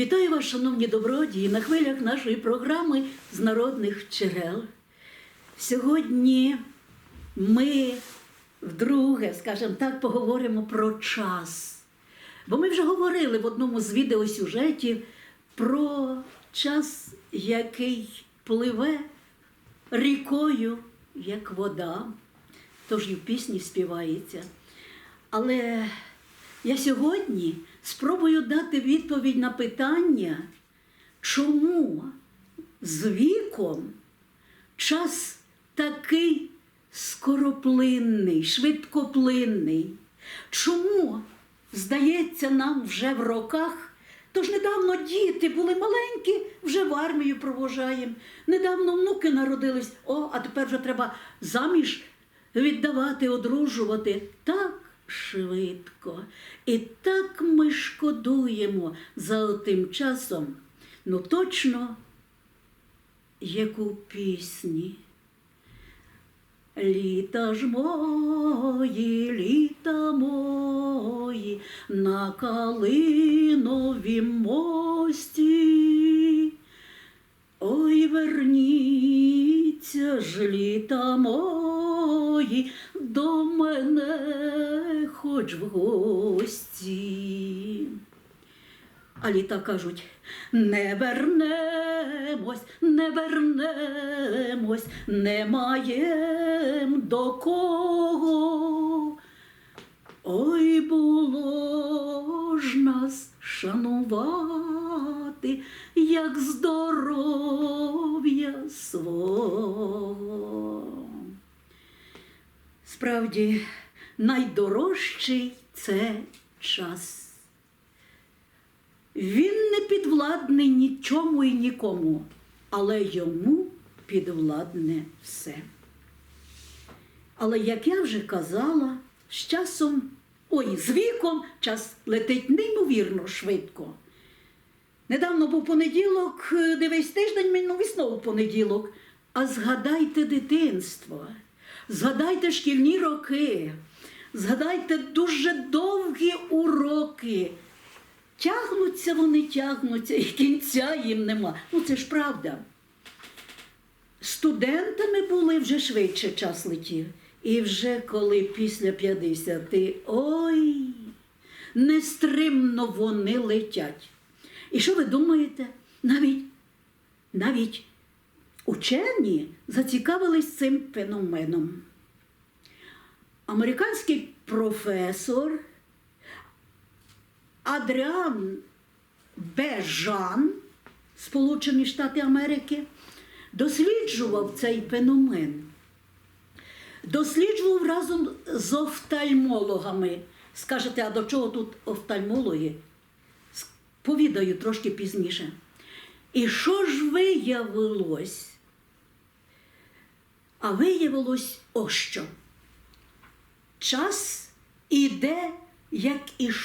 Вітаю вас, шановні добродії, на хвилях нашої програми з народних джерел. Сьогодні ми вдруге, скажімо так, поговоримо про час. Бо ми вже говорили в одному з відеосюжетів про час, який пливе рікою, як вода. Тож і в пісні співається. Але я сьогодні спробую дати відповідь на питання, чому з віком час такий скороплинний, швидкоплинний. Чому, здається, нам вже в роках? Тож недавно діти були маленькі, вже в армію провожаємо. Недавно внуки народились, о, а тепер вже треба заміж віддавати, одружувати. Так швидко. І так ми шкодуємо за тим часом. Ну точно, як у пісні. Літа ж мої, літа мої, на калиновім мості. Ой, верніться ж літа мої до мене хоч в гості. А літа кажуть, не вернемось, не вернемось, не маєм до кого. Ой, було ж нас шанувати, як здоров'я свого. Справді, найдорожчий це час. Він не підвладний нічому і нікому, але йому підвладне все. Але як я вже казала, з часом, ой, з віком час летить неймовірно швидко. Недавно був понеділок, дивись тиждень минув і знову понеділок. А згадайте дитинство, згадайте шкільні роки, згадайте дуже довгі уроки. Тягнуться вони, тягнуться, і кінця їм нема. Ну це ж правда. Студентами були вже швидше час летів. І вже коли після 50, ой, нестримно вони летять. І що ви думаєте? Навіть, навіть учені зацікавились цим феноменом. Американський професор Адріан Бежан, Сполучені Штати Америки, досліджував цей феномен. Досліджував разом з офтальмологами. Скажете, а до чого тут офтальмологи? Повідаю трошки пізніше. І що ж виявилось? А виявилось ось що. Час іде, як ішов.